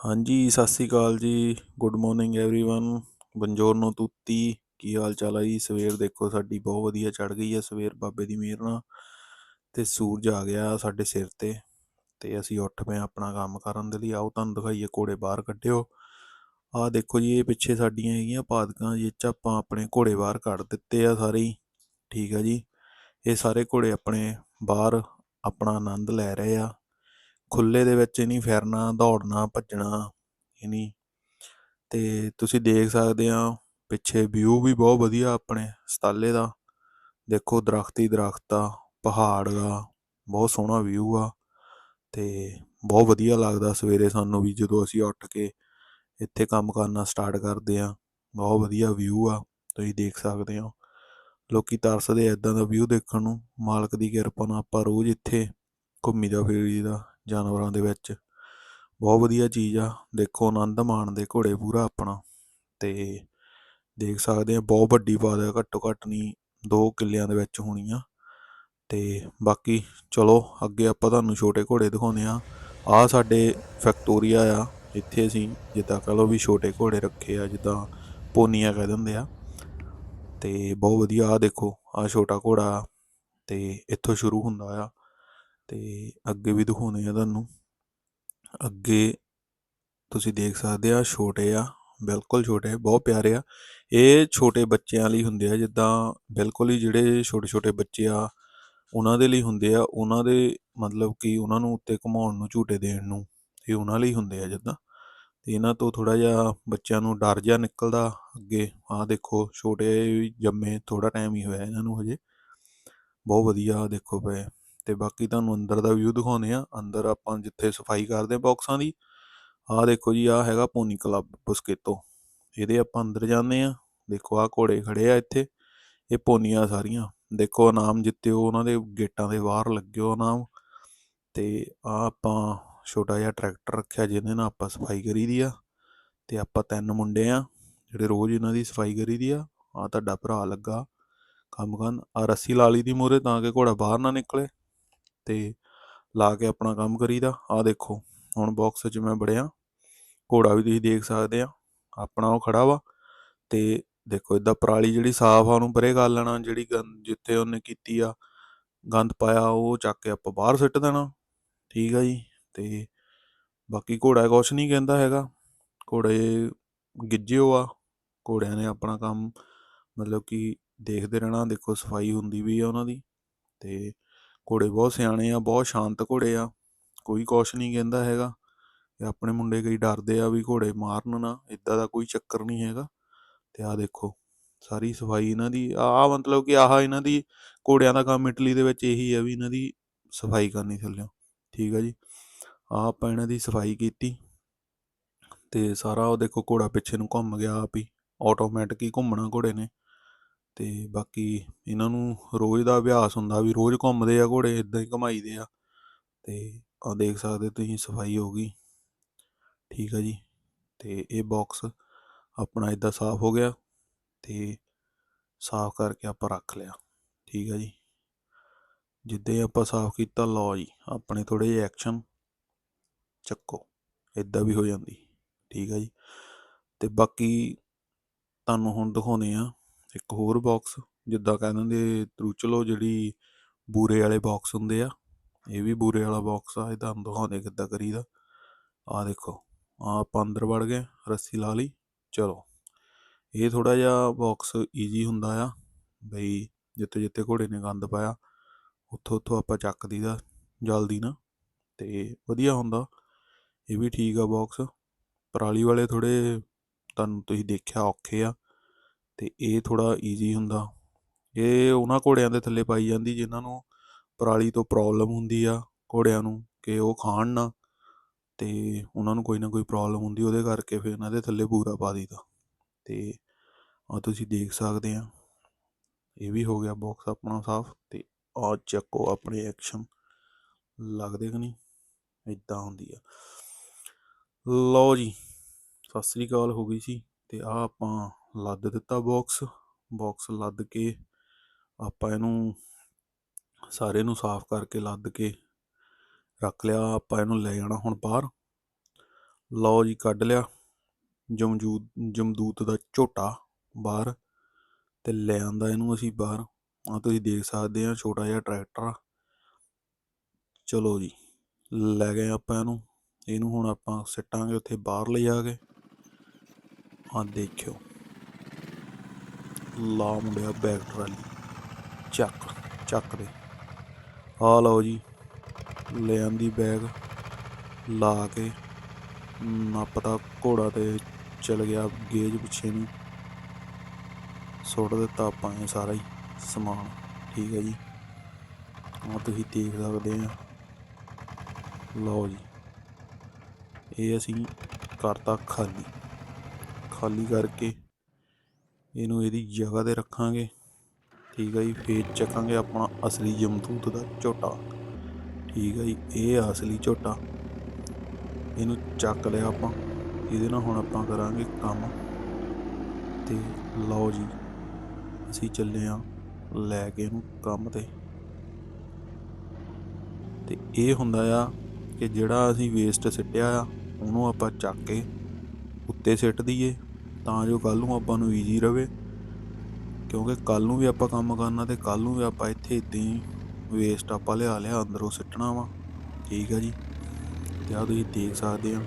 ਹਾਂਜੀ Sat Sri Akal ji good morning everyone ਬੰਜੋਰਨੋ ਤੁੱਤੀ ਕੀ ਹਾਲ ਚਾਲ ਹੈ ਜੀ ਸਵੇਰ ਦੇਖੋ ਸਾਡੀ ਬਹੁਤ ਵਧੀਆ ਚੜ ਗਈ ਹੈ ਸਵੇਰ ਬਾਬੇ ਦੀ ਮਿਹਰ ਨਾਲ ਤੇ ਸੂਰਜ ਆ ਗਿਆ ਸਾਡੇ ਸਿਰ ਤੇ ਤੇ ਅਸੀਂ ਉੱਠ ਪਏ ਆਪਣਾ ਕੰਮ ਕਰਨ ਦੇ ਲਈ ਆਓ ਤੁਹਾਨੂੰ ਦਿਖਾਈਏ ਘੋੜੇ ਬਾਹਰ ਕੱਢਿਓ ਆਹ ਦੇਖੋ ਜੀ ਇਹ ਪਿੱਛੇ ਸਾਡੀਆਂ ਹੈਗੀਆਂ ਪਾਦਕਾਂ ਜਿਹ ਚ ਆਪਾਂ ਆਪਣੇ ਘੋੜੇ ਬਾਹਰ ਕੱਢ ਦਿੱਤੇ ਆ ਸਾਰੇ ਹੀ ਠੀਕ ਆ ਜੀ ਇਹ ਸਾਰੇ ਘੋੜੇ ਆਪਣੇ ਬਾਹਰ ਆਪਣਾ ਆਨੰਦ ਲੈ ਰਹੇ ਆ ਖੁੱਲੇ ਦੇ ਵਿੱਚ ਨਹੀਂ ਫਿਰਨਾ, ਦੌੜਨਾ, ਭੱਜਣਾ ਇਨੀ ਤੇ ਤੁਸੀਂ ਦੇਖ ਸਕਦੇ ਆ, ਪਿੱਛੇ ਵਿਊ ਵੀ ਬਹੁਤ ਵਧੀਆ ਆਪਣੇ ਸਤਾਲੇ ਦਾ। ਦੇਖੋ ਦਰਖਤ ਹੀ ਦਰਖਤ ਆ, ਪਹਾੜ ਆ, ਬਹੁਤ ਸੋਹਣਾ ਵਿਊ ਆ। ਤੇ ਬਹੁਤ ਵਧੀਆ ਲੱਗਦਾ ਸਵੇਰੇ ਸਾਨੂੰ ਵੀ ਜਦੋਂ ਅਸੀਂ ਉੱਠ ਕੇ ਇੱਥੇ ਕੰਮ ਕਰਨਾ ਸਟਾਰਟ ਕਰਦੇ ਆ। ਬਹੁਤ ਵਧੀਆ ਵਿਊ ਆ, ਤੁਸੀਂ ਦੇਖ ਸਕਦੇ ਹੋ। ਲੋਕੀ ਤਰਸਦੇ ਐਦਾਂ ਦਾ ਵਿਊ ਦੇਖਣ ਨੂੰ, ਮਾਲਕ ਦੀ ਕਿਰਪਾ ਨਾਲ ਆਪਾਂ ਰੋਜ਼ ਇੱਥੇ ਘੁੰਮੀਦਾ ਫਿਰੀਦਾ। ਜਾਨਵਰਾਂ ਦੇ ਵਿੱਚ। ਬਹੁਤ ਵਧੀਆ ਚੀਜ਼ ਆ। ਦੇਖੋ ਆਨੰਦ ਮਾਣਦੇ ਘੋੜੇ ਪੂਰਾ ਆਪਣਾ। ਅਤੇ ਦੇਖ ਸਕਦੇ ਆ, ਬਹੁਤ ਵੱਡੀ ਬਾਦ ਆ ਘੱਟੋ ਘੱਟ ਨਹੀਂ, ਦੋ ਕਿੱਲਿਆਂ ਦੇ ਵਿੱਚ ਹੋਣੀ ਆ। ਅਤੇ ਬਾਕੀ ਚਲੋ, ਅੱਗੇ ਆਪਾਂ ਤੁਹਾਨੂੰ ਛੋਟੇ ਘੋੜੇ ਦਿਖਾਉਂਦੇ ਆ। ਆ ਸਾਡੇ ਫੈਕਟੋਰੀਆ ਆ। ਇੱਥੇ ਅਸੀਂ ਜਿੱਦਾਂ ਕਹ ਲਓ ਵੀ ਛੋਟੇ ਘੋੜੇ ਰੱਖੇ ਆ, ਜਿੱਦਾਂ ਪੋਨੀਆ ਕਹਿ ਦਿੰਦੇ ਆ। ਤੇ ਬਹੁਤ ਵਧੀਆ ਆ ਦੇਖੋ ਆ ਛੋਟਾ ਘੋੜਾ ਤੇ ਇੱਥੋਂ ਸ਼ੁਰੂ ਹੁੰਦਾ ਆ। ਤੇ ਅੱਗੇ ਵੀ ਦਿਖਾਉਂਦੇ ਹਾਂ ਤੁਹਾਨੂੰ। ਅੱਗੇ ਤੁਸੀਂ ਦੇਖ ਸਕਦੇ ਆ, ਛੋਟੇ ਆ, ਬਿਲਕੁਲ ਛੋਟੇ, ਬਹੁਤ ਪਿਆਰੇ ਆ। ਇਹ ਛੋਟੇ ਬੱਚਿਆਂ ਲਈ ਹੁੰਦੇ ਆ, ਜਿੱਦਾਂ ਬਿਲਕੁਲ ਹੀ ਜਿਹੜੇ ਛੋਟੇ ਛੋਟੇ ਬੱਚੇ ਆ, ਉਹਨਾਂ ਦੇ ਲਈ ਹੁੰਦੇ ਆ, ਉਹਨਾਂ ਦੇ ਮਤਲਬ ਕਿ ਉਹਨਾਂ ਨੂੰ ਉੱਤੇ ਘੁਮਾਉਣ ਨੂੰ, ਝੂਟੇ ਦੇਣ ਨੂੰ, ਇਹ ਉਹਨਾਂ ਲਈ ਹੁੰਦੇ ਆ ਜਿੱਦਾਂ। ਤੇ ਇਹਨਾਂ ਤੋਂ ਥੋੜਾ ਜਿਹਾ ਬੱਚਿਆਂ ਨੂੰ ਡਰ ਜਿਹਾ ਨਿਕਲਦਾ ਅੱਗੇ, ਆਹ ਦੇਖੋ ਛੋਟੇ ਜੰਮੇ ਥੋੜਾ ਟਾਈਮ ਹੀ ਹੋਇਆ ਇਹਨਾਂ ਨੂੰ ਹਜੇ। ਬਹੁਤ ਵਧੀਆ ਦੇਖੋ ਪਏ। ਤੇ ਬਾਕੀ ਤੁਹਾਨੂੰ ਅੰਦਰ ਦਾ ਵਿਊ ਦਿਖਾਉਂਦੇ ਆ ਅੰਦਰ ਆਪਾਂ ਜਿੱਥੇ ਸਫ਼ਾਈ ਕਰਦੇ ਆ ਬਾਕਸਾਂ ਦੀ, ਆਹ ਦੇਖੋ ਜੀ, ਆਹ ਹੈਗਾ ਪੋਨੀ ਕਲੱਬ ਬਸਕੇਤੋ ਇਹਦੇ ਆਪਾਂ ਅੰਦਰ ਜਾਂਦੇ ਆ ਦੇਖੋ, ਆਹ ਘੋੜੇ ਖੜੇ ਆ ਇੱਥੇ। ਇਹ ਪੋਨੀਆਂ ਸਾਰੀਆਂ। ਦੇਖੋ, ਇਨਾਮ ਜਿੱਤਿਓ ਉਹਨਾਂ ਦੇ, ਗੇਟਾਂ ਦੇ ਬਾਹਰ ਲੱਗਿਓ ਇਨਾਮ। ਤੇ ਆ ਆਪਾਂ ਛੋਟਾ ਜਿਹਾ ਟਰੈਕਟਰ ਰੱਖਿਆ ਜਿਹਦੇ ਨਾਲ ਆਪਾਂ ਸਫ਼ਾਈ ਕਰੀ ਦੀ ਆ। ਤੇ ਆਪਾਂ ਤਿੰਨ ਮੁੰਡੇ ਆ, ਜਿਹੜੇ ਰੋਜ਼ ਇਹਨਾਂ ਦੀ ਸਫ਼ਾਈ ਕਰੀਦੀ ਆ। ਆ ਤੁਹਾਡਾ ਭਰਾ ਲੱਗਾ ਕੰਮ ਕਰਨ। ਆ ਰੱਸੀ ਲਾ ਲਈ ਦੀ ਮੂਰੇ ਤਾਂ ਕਿ ਘੋੜਾ ਬਾਹਰ ਨਾ ਨਿਕਲੇ। ਤੇ ਲਾ ਕੇ ਆਪਣਾ ਕੰਮ ਕਰੀਦਾ। ਆ ਦੇਖੋ, ਹੁਣ ਬਾਕਸ 'ਚ ਮੈਂ ਬੜਿਆ ਘੋੜਾ ਵੀ ਤੁਸੀਂ ਦੇਖ ਸਕਦੇ ਆ, ਆਪਣਾ ਉਹ ਖੜਾ ਵਾ। ਤੇ ਦੇਖੋ ਇਦਾਂ ਪਰਾਲੀ ਜਿਹੜੀ ਸਾਫ਼ ਆ, ਉਹਨੂੰ ਪਰੇ ਕਰ ਲੈਣਾ। ਜਿਹੜੀ ਗੰਦ ਜਿੱਥੇ ਉਹਨੇ ਕੀਤੀ ਆ, ਗੰਦ ਪਾਇਆ, ਉਹ ਚੱਕ ਕੇ ਆਪਾਂ ਬਾਹਰ ਸੁੱਟ ਦੇਣਾ। ਠੀਕ ਆ ਜੀ? ਤੇ ਬਾਕੀ ਘੋੜਾ ਕੁਛ ਨਹੀਂ ਕਹਿੰਦਾ ਹੈਗਾ। ਘੋੜੇ ਗਿੱਜਿਓ ਆ। ਘੋੜਿਆਂ ਨੇ ਆਪਣਾ ਕੰਮ ਮਤਲਬ ਕਿ ਦੇਖਦੇ ਰਹਿਣਾ। ਦੇਖੋ, ਸਫ਼ਾਈ ਹੁੰਦੀ ਵੀ ਆ ਉਹਨਾਂ ਦੀ। ਤੇ ਘੋੜੇ ਬਹੁਤ ਸਿਆਣੇ ਆ, ਬਹੁਤ ਸ਼ਾਂਤ ਘੋੜੇ ਆ, ਕੋਈ ਕੁਛ ਨਹੀਂ ਕਹਿੰਦਾ ਹੈਗਾ। ਤੇ ਆਪਣੇ ਮੁੰਡੇ ਕਈ ਡਰਦੇ ਆ ਵੀ ਘੋੜੇ ਮਾਰਨ ਨਾ ਇਦਾਂ ਦਾ ਕੋਈ ਚੱਕਰ ਨਹੀਂ ਹੈਗਾ। ਤੇ ਆਹ ਦੇਖੋ, ਸਾਰੀ ਸਫ਼ਾਈ ਇਹਨਾਂ ਦੀ ਆ ਮਤਲਬ ਕਿ ਆਹ ਇਹਨਾਂ ਦੀ ਘੋੜਿਆਂ ਦਾ ਕੰਮ ਇਟਲੀ ਦੇ ਵਿੱਚ ਇਹੀ ਆ ਵੀ ਇਹਨਾਂ ਦੀ ਸਫ਼ਾਈ ਕਰਨੀ ਥੱਲੇ ਠੀਕ ਆ ਜੀ? ਆ ਆਪਾਂ ਇਹਨਾਂ ਦੀ ਸਫ਼ਾਈ ਕੀਤੀ ਤੇ ਸਾਰਾ ਉਹ ਦੇਖੋ ਘੋੜਾ ਪਿੱਛੇ ਨੂੰ ਘੁੰਮ ਗਿਆ ਆਪ ਹੀ। ਆਟੋਮੈਟਿਕ ਹੀ ਘੁੰਮਣਾ ਘੋੜੇ ਨੇ। ਤੇ ਬਾਕੀ ਇਹਨਾਂ ਨੂੰ ਰੋਜ਼ ਦਾ ਅਭਿਆਸ ਹੁੰਦਾ ਵੀ ਰੋਜ਼ ਘੁੰਮਦੇ ਆ ਘੋੜੇ ਇੱਦਾਂ ਹੀ ਘਮਾਈਦੇ ਆ। ਅਤੇ ਆ ਦੇਖ ਸਕਦੇ ਤੁਸੀਂ ਸਫ਼ਾਈ ਹੋ ਗਈ। ਠੀਕ ਆ ਜੀ। ਅਤੇ ਇਹ ਬਾਕਸ ਆਪਣਾ ਇੱਦਾਂ ਸਾਫ਼ ਹੋ ਗਿਆ ਅਤੇ ਸਾਫ਼ ਕਰਕੇ ਆਪਾਂ ਰੱਖ ਲਿਆ। ਠੀਕ ਆ ਜੀ। ਜਿੱਦੇ ਆਪਾਂ ਸਾਫ਼ ਕੀਤਾ, ਲਓ ਜੀ, ਆਪਣੇ ਥੋੜੇ ਜਿਹੇ ਐਕਸ਼ਨ ਚੱਕੋ ਇਦਾਂ ਵੀ ਹੋ ਜਾਂਦੀ। ਠੀਕ ਆ ਜੀ। ਤੇ ਬਾਕੀ ਤੁਹਾਨੂੰ ਹੁਣ ਦਿਖਾਉਨੇ ਆ ਇੱਕ ਹੋਰ ਬਾਕਸ ਜਿੱਦਾਂ ਕਹਿ ਦਿੰਦੇ ਤਰੂਚਲੋ ਜਿਹੜੀ ਬੂਰੇ ਵਾਲੇ ਬਾਕਸ ਹੁੰਦੇ ਆ, ਇਹ ਵੀ ਬੂਰੇ ਵਾਲਾ ਬਾਕਸ ਆ, ਇਹ ਤੁਹਾਨੂੰ ਦਿਖਾਉਂਦੇ ਕਿੱਦਾਂ ਕਰੀਦਾ। ਆ ਦੇਖੋ ਆ ਆਪਾਂ ਅੰਦਰ ਵੜ ਗਏ, ਰੱਸੀ ਲਾ ਲਈ, ਚਲੋ। ਇਹ ਥੋੜਾ ਜਿਹਾ ਬਾਕਸ ਈਜ਼ੀ ਹੁੰਦਾ ਆ, ਬਈ ਜਿੱਥੇ ਜਿੱਥੇ ਘੋੜੇ ਨੇ ਗੰਦ ਪਾਇਆ, ਉੱਥੋਂ ਉੱਥੋਂ ਆਪਾਂ ਚੱਕ ਦੀਦਾ ਜਲਦੀ ਨਾ, ਤੇ ਵਧੀਆ ਹੁੰਦਾ। ਇਹ ਵੀ ਠੀਕ ਆ ਬਾਕਸ ਪਰਾਲੀ ਵਾਲੇ ਥੋੜੇ ਤੁਹਾਨੂੰ ਤੁਸੀਂ ਦੇਖਿਆ ਔਖੇ ਆ। ਤੇ ਇਹ ਥੋੜ੍ਹਾ ਈਜ਼ੀ ਹੁੰਦਾ। ਇਹ ਉਹਨਾਂ ਘੋੜਿਆਂ ਦੇ ਥੱਲੇ ਪਾਈ ਜਾਂਦੀ ਜਿਨ੍ਹਾਂ ਨੂੰ ਪਰਾਲੀ ਤੋਂ ਪ੍ਰੋਬਲਮ ਹੁੰਦੀ ਆ ਘੋੜਿਆਂ ਨੂੰ ਕਿ ਉਹ ਖਾਣ ਨਾ ਅਤੇ ਉਹਨਾਂ ਨੂੰ ਕੋਈ ਨਾ ਕੋਈ ਪ੍ਰੋਬਲਮ ਹੁੰਦੀ ਉਹਦੇ ਕਰਕੇ ਫਿਰ ਇਹਨਾਂ ਦੇ ਥੱਲੇ ਪੂਰਾ ਪਾ ਦਿੱਤਾ ਅਤੇ ਆ ਤੁਸੀਂ ਦੇਖ ਸਕਦੇ ਆ, ਇਹ ਵੀ ਹੋ ਗਿਆ ਬਾਕਸ ਆਪਣਾ ਸਾਫ਼ ਅਤੇ ਆ ਚੱਕੋ ਆਪਣੇ ਐਕਸ਼ਨ ਲੱਗਦੇ ਕਿ ਨਹੀਂ? ਇਦਾਂ ਹੁੰਦੀ ਆ। ਲਓ ਜੀ, ਸਤਿ ਸ੍ਰੀ ਅਕਾਲ ਹੋ ਗਈ ਸੀ ਤੇ ਆ ਆਪਾਂ ਲੱਦ ਦਿੱਤਾ ਬਾਕਸ ਬਾਕਸ ਲੱਦ ਕੇ ਆਪਾਂ ਇਹਨੂੰ ਸਾਰੇ ਨੂੰ ਸਾਫ਼ ਕਰਕੇ ਲੱਦ ਕੇ ਰੱਖ ਲਿਆ, ਆਪਾਂ ਇਹਨੂੰ ਲੈ ਜਾਣਾ ਹੁਣ ਬਾਹਰ। ਲਓ ਜੀ, ਕੱਢ ਲਿਆ। ਜਮਜੂਤ ਜਮਦੂਤ ਦਾ ਝੋਟਾ ਬਾਹਰ ਤੇ ਲੈ ਆਂਦਾ ਇਹਨੂੰ ਅਸੀਂ ਬਾਹਰ। ਆ ਤੁਸੀਂ ਦੇਖ ਸਕਦੇ ਆ, ਛੋਟਾ ਜਿਹਾ ਟਰੈਕਟਰ ਚਲੋ ਜੀ, ਲੈ ਗਏ ਆਪਾਂ ਇਹਨੂੰ। ਇਹਨੂੰ ਹੁਣ ਆਪਾਂ ਸਿੱਟਾਂਗੇ ਉੱਥੇ ਬਾਹਰ ਲਿਜਾ ਕੇ। ਆ ਦੇਖਿਓ। ਲਾ ਮੁੰਡਿਆ ਬੈਗ ਟਰਾਲੀ। ਚੱਕ ਚੱਕ ਦੇ। ਆ ਲਓ ਜੀ ਲੈ ਆਂਦੀ ਬੈਗ ਲਾ ਕੇ ਨੱਪਦਾ ਘੋੜਾ ਤੇ ਚਲ ਗਿਆ ਗੇਜ ਪਿੱਛੇ ਨੂੰ। ਸੁੱਟ ਦਿੱਤਾ ਆਪਾਂ ਇਹ ਸਾਰਾ ਹੀ ਸਮਾਨ, ਠੀਕ ਹੈ ਜੀ। ਆ ਤੁਸੀਂ ਦੇਖ ਸਕਦੇ ਆ। ਲਓ ਜੀ, ਇਹ ਅਸੀਂ ਕਰਤਾ ਖਾਲੀ। ਖਾਲੀ ਕਰਕੇ ਇਹਨੂੰ ਇਹਦੀ ਜਗ੍ਹਾ ਤੇ ਰੱਖਾਂਗੇ। ਠੀਕ ਹੈ ਜੀ, ਫੇਰ ਚੱਕਾਂਗੇ ਆਪਣਾ ਅਸਲੀ ਜਮਦੂਤ ਦਾ ਝੋਟਾ। ਠੀਕ ਹੈ ਜੀ, ਇਹ ਆ ਅਸਲੀ ਝੋਟਾ। ਇਹਨੂੰ ਚੱਕ ਲਿਆ ਆਪਾਂ। ਇਹਦੇ ਨਾਲ ਹੁਣ ਆਪਾਂ ਕਰਾਂਗੇ ਕੰਮ। ਤੇ ਲਓ ਜੀ, ਅਸੀਂ ਚੱਲੇ ਆ ਲੈ ਕੇ ਇਹਨੂੰ ਕੰਮ ਤੇ। ਤੇ ਇਹ ਹੁੰਦਾ ਆ ਕਿ ਜਿਹੜਾ ਅਸੀਂ ਵੇਸਟ ਸਿੱਟਿਆ ਆ, ਉਹਨੂੰ ਆਪਾਂ ਚੱਕ ਕੇ ਉੱਤੇ ਸਿੱਟ ਦਈਏ। ਤਾਂ ਜੋ ਕੱਲ ਨੂੰ ਆਪਾਂ ਨੂੰ ਈਜ਼ੀ ਰਵੇ। ਕਿਉਂਕਿ ਕੱਲ ਨੂੰ ਵੀ ਆਪਾਂ ਕੰਮ ਕਰਨਾ ਤੇ ਕੱਲ ਨੂੰ ਵੀ ਆਪਾਂ ਇੱਥੇ ਇਦਾਂ ਹੀ ਵੇਸਟ ਆਪਾਂ ਲਿਆ ਲਿਆ, ਅੰਦਰੋਂ ਸਿੱਟਣਾ ਵਾ। ਠੀਕ ਆ ਜੀ। ਤੇ ਆ ਤੁਸੀਂ ਦੇਖ ਸਕਦੇ ਆ,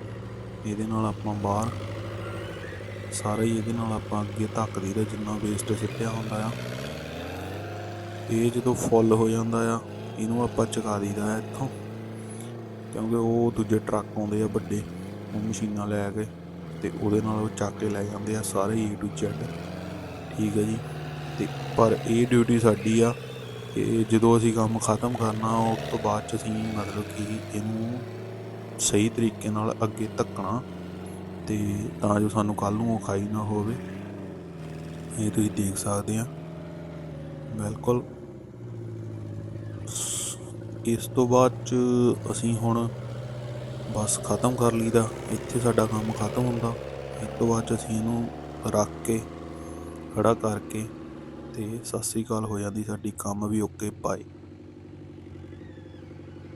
ਇਹਦੇ ਨਾਲ ਆਪਾਂ ਬਾਹਰ ਸਾਰਾ ਹੀ ਇਹਦੇ ਨਾਲ ਆਪਾਂ ਅੱਗੇ ਧੱਕ ਦਈਦਾ ਜਿੰਨਾ ਵੇਸਟ ਸਿੱਟਿਆ ਹੁੰਦਾ ਆ। ਇਹ ਜਦੋਂ ਫੁੱਲ ਹੋ ਜਾਂਦਾ ਆ, ਇਹਨੂੰ ਆਪਾਂ ਚਕਾ ਦਈਦਾ ਆ ਇੱਥੋਂ। ਕਿਉਂਕਿ ਉਹ ਦੂਜੇ ਟਰੱਕ ਆਉਂਦੇ ਆ ਵੱਡੇ, ਉਹ ਮਸ਼ੀਨਾਂ ਲੈ ਕੇ। ਤੇ ਉਹਦੇ ਨਾਲ ਉਹ ਚੱਕ ਕੇ ਲੈ ਜਾਂਦੇ ਆ ਸਾਰੇ ਏ ਟੂ ਜ਼ੈਡ ਠੀਕ ਹੈ ਜੀ। ਤੇ ਪਰ ਇਹ ਡਿਊਟੀ ਸਾਡੀ ਆ ਕਿ ਜਦੋਂ ਅਸੀਂ ਕੰਮ ਖਤਮ ਕਰਨਾ, ਉਸ ਤੋਂ ਬਾਅਦ ਚ ਅਸੀਂ ਮਤਲਬ ਕਿ ਇਹਨੂੰ ਸਹੀ ਤਰੀਕੇ ਨਾਲ ਅੱਗੇ ਧੱਕਣਾ ਤੇ ਤਾਂ ਜੋ ਸਾਨੂੰ ਕੱਲ ਨੂੰ ਉਹ ਖਾਈ ਨਾ ਹੋਵੇ। ਇਹ ਤੁਸੀਂ ਦੇਖ ਸਕਦੇ ਆ। ਬਿਲਕੁਲ। ਇਸ ਤੋਂ ਬਾਅਦ ਚ ਅਸੀਂ ਹੁਣ ਬਸ ਖਤਮ ਕਰ ਲਈਦਾ। ਇੱਥੇ ਸਾਡਾ ਕੰਮ ਖਤਮ ਹੁੰਦਾ। ਇਸ ਤੋਂ ਬਾਅਦ 'ਚ ਅਸੀਂ ਇਹਨੂੰ ਰੱਖ ਕੇ ਖੜਾ ਕਰਕੇ ਤੇ ਸਤਿ ਸ੍ਰੀ ਅਕਾਲ ਹੋ ਜਾਂਦੀ ਸਾਡੀ। ਕੰਮ ਵੀ ਓਕੇ ਪਾਏ